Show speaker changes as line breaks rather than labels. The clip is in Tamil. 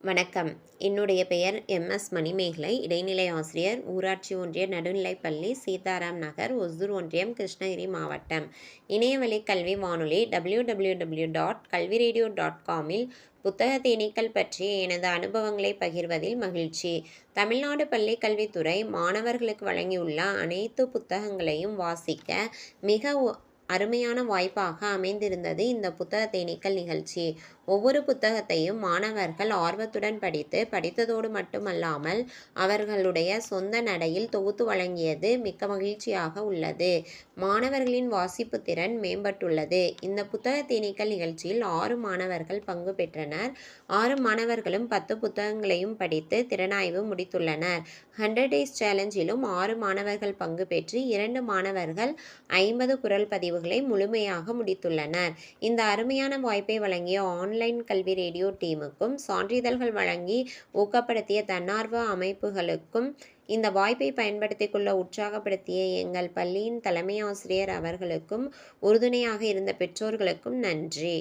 வணக்கம். என்னுடைய பெயர் எம்எஸ் மணிமேகலை. இடைநிலை ஆசிரியர் ஊராட்சி ஒன்றிய நடுநிலைப்பள்ளி சீதாராம் நகர் ஒசூர் ஒன்றியம் கிருஷ்ணகிரி மாவட்டம். இணையவழி கல்வி வானொலி டபிள்யூ டபிள்யூ டபிள்யூ டாட் கல்வி ரேடியோ டாட் காமில் புத்தக தேனீக்கள் பற்றிய எனது அனுபவங்களை பகிர்வதில் மகிழ்ச்சி. தமிழ்நாடு பள்ளி கல்வித்துறை மாணவர்களுக்கு வழங்கியுள்ள அனைத்து புத்தகங்களையும் வாசிக்க மிக அருமையான வாய்ப்பாக அமைந்திருந்தது இந்த புத்தக தேனீக்கள் நிகழ்ச்சி. ஒவ்வொரு புத்தகத்தையும் மாணவர்கள் ஆர்வத்துடன் படித்து படித்ததோடு மட்டுமல்லாமல் அவர்களுடைய சொந்த நடையில் தொகுத்து வழங்கியது மிக்க மகிழ்ச்சியாக உள்ளது. மாணவர்களின் வாசிப்பு திறன் மேம்பட்டுள்ளது. இந்த புத்தக தேனீக்கள் நிகழ்ச்சியில் ஆறு மாணவர்கள் பங்கு பெற்றனர். ஆறு மாணவர்களும் பத்து புத்தகங்களையும் படித்து திறனாய்வு முடித்துள்ளனர். ஹண்ட்ரட் டேஸ் சேலஞ்சிலும் ஆறு மாணவர்கள் பங்கு பெற்று இரண்டு மாணவர்கள் ஐம்பது குரல் பதிவு தேர்வுகளை முழுமையாக முடித்துள்ளனர். இந்த அருமையான வாய்ப்பை வழங்கிய ஆன்லைன் கல்வி ரேடியோ டீமுக்கும் சான்றிதழ்கள் வழங்கி ஊக்கப்படுத்திய தன்னார்வ அமைப்புகளுக்கும் இந்த வாய்ப்பை பயன்படுத்திக் கொள்ள உற்சாகப்படுத்திய எங்கள் பள்ளியின் தலைமை ஆசிரியர் அவர்களுக்கும் உறுதுணையாக இருந்த பெற்றோர்களுக்கும் நன்றி.